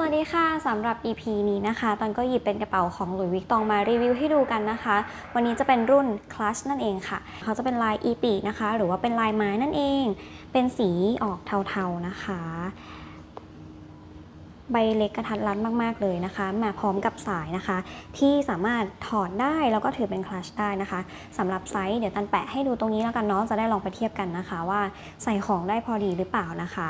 สวัสดีค่ะสำหรับ EP นี้นะคะตอนก็หยิบเป็นกระเป๋าของหลุยส์วิกตองมารีวิวให้ดูกันนะคะ วันนี้จะเป็นรุ่น Clutch นั่นเองค่ะ เขาจะเป็นลายอีปีนะคะ หรือว่าเป็นลายไม้นั่นเอง เป็นสีออกเทาๆนะคะ ใบเล็กกระทัดรัดมาก ๆ เลยนะคะ มาพร้อมกับสายนะคะ ที่สามารถถอดได้แล้วก็ถือเป็นคลัชได้นะคะสำหรับไซส์เดี๋ยวตันแปะให้ดูตรงนี้แล้วกันเนาะจะได้ลองไปเทียบกันนะคะ ว่าใส่ของได้พอดีหรือเปล่านะคะ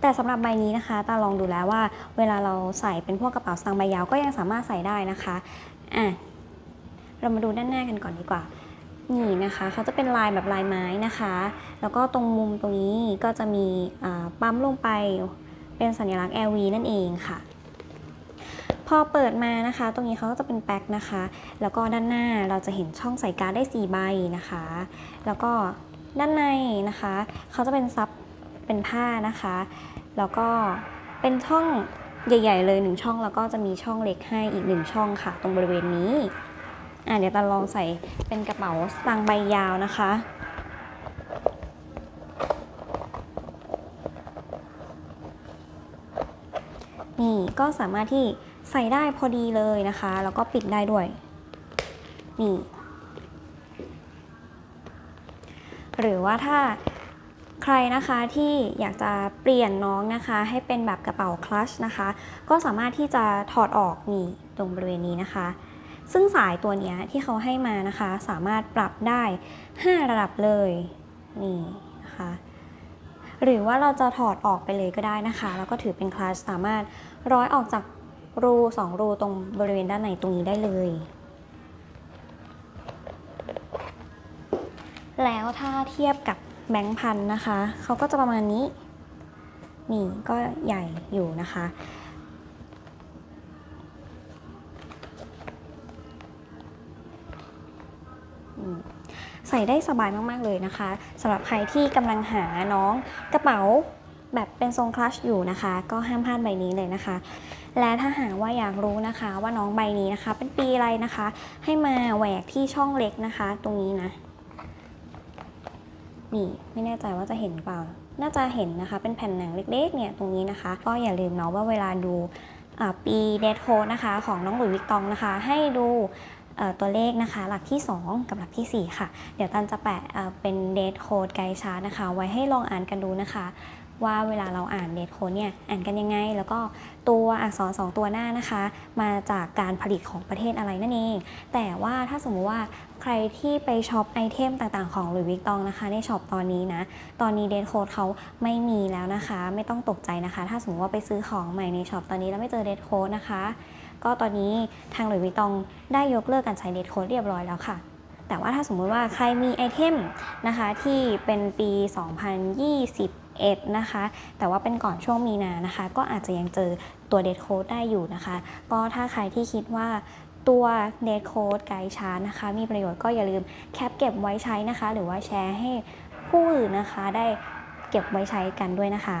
แต่สำหรับใบนี้นะคะตาลองดูแล้วว่า เวลาเราใส่เป็นพวกกระเป๋าสตางค์ใบยาวก็ยังสามารถใส่ได้นะคะอะเรามาดูด้านหน้ากันก่อนดีกว่านี่นะคะเขาจะเป็นลายแบบลายไม้นะคะ แล้วก็ตรงมุมตรงนี้ก็จะมีปั๊มลงไป เป็นสัญลักษณ์ LV นั่นเองค่ะ พอเปิดมานะคะ ตรงนี้เขาก็จะเป็นแพ็คนะคะ แล้วก็ด้านหน้าเราจะเห็นช่องใส่การ์ดได้ 4 ใบนะคะ แล้วก็ด้านในนะคะเขาจะเป็นซับเป็นผ้านะคะ แล้วก็เป็นช่องใหญ่ ๆ เลยหนึ่งช่องแล้วก็จะมีช่องเล็กให้อีกหนึ่งช่องค่ะ ตรงบริเวณนี้อะเดี๋ยวตาลองใส่เป็นกระเป๋าสตางค์ใบยาวนะคะ นี่ก็สามารถที่ใส่ได้พอดีเลยนะคะ แล้วก็ปิดได้ด้วย นี่ หรือว่าถ้าใครนะคะที่อยากจะเปลี่ยนน้องนะคะ ให้เป็นแบบกระเป๋าคลัชนะคะ ก็สามารถที่จะถอดออกนี่ตรงบริเวณนี้นะคะ ซึ่งสายตัวนี้ที่เขาให้มานะคะ สามารถปรับได้ 5 ระดับเลย นี่นะคะ หรือว่าเราจะถอดออกไปเลยก็ได้นะคะ แล้วก็ถือเป็นคลาสสามารถร้อยออกจากรู 2 รูตรงบริเวณด้านในตรงนี้ได้เลย แล้วถ้าเทียบกับแบงค์พันนะคะ เขาก็จะประมาณนี้ นี่ก็ใหญ่อยู่นะคะอืม ใส่ได้สบายมากๆเลยนะคะสำหรับใครที่กำลังหาน้องกระเป๋าแบบเป็นทรงคลัชอยู่นะคะ ก็ห้ามพลาดใบนี้เลยนะคะ และถ้าหากว่าอยากรู้นะคะว่าน้องใบนี้นะคะ เป็นปีอะไรนะคะ ให้มาแหวกที่ช่องเล็กนะคะ ตรงนี้นะนี่ไม่แน่ใจว่าจะเห็นเปล่า น่าจะเห็นนะคะ เป็นแผ่นหนังเล็ก ๆ เนี่ยตรงนี้นะคะ ก็อย่าลืมเนาะว่าเวลาดูปีเดทโคนะคะ ของน้องหลุยส์วิกตองนะคะ ให้ดู ตัวเลขนะคะหลักที่ 2 กับหลักทีสี่4 ค่ะ เดี๋ยวตันจะแปะเอ่อเป็นเดทโคดไกด์ชาร์ตนะคะ ไว้ให้ลองอ่านกันดูนะคะ ว่าเวลาเราอ่านเดทโคดเนี่ยอ่านกันยังไง แล้วก็ตัวอักษร 2 ตัวหน้านะคะ มาจากการผลิตของประเทศอะไรนั่นเอง แต่ว่าถ้าสมมุติว่าใครที่ไปช็อปไอเทมต่างๆของหลุยส์วิกตองนะคะในช็อปตอนนี้นะ ตอนนี้เดทโคดเขาไม่มีแล้วนะคะ ไม่ต้องตกใจนะคะ ถ้าสมมติว่าไปซื้อของใหม่ในช็อปตอนนี้แล้วไม่เจอเดทโคดนะคะ ก็ตอนนี้ทางหลุยส์วิกตองได้ยกเลิกการใช้เดทโคดเรียบร้อยแล้วค่ะ แต่ว่าถ้าสมมุติว่าใครมีไอเทมนะคะที่เป็นปี 2021 นะคะ แต่ว่าเป็นก่อนช่วงมีนานะคะ ก็อาจจะยังเจอตัวเดทโค้ดได้อยู่นะคะ ก็ถ้าใครที่คิดว่าตัวเดทโค้ดไกด์ชาร์ตนะคะ มีประโยชน์ก็อย่าลืมแคปเก็บไว้ใช้นะคะ หรือว่าแชร์ให้ผู้อื่นนะคะได้เก็บไว้ใช้กันด้วยนะคะ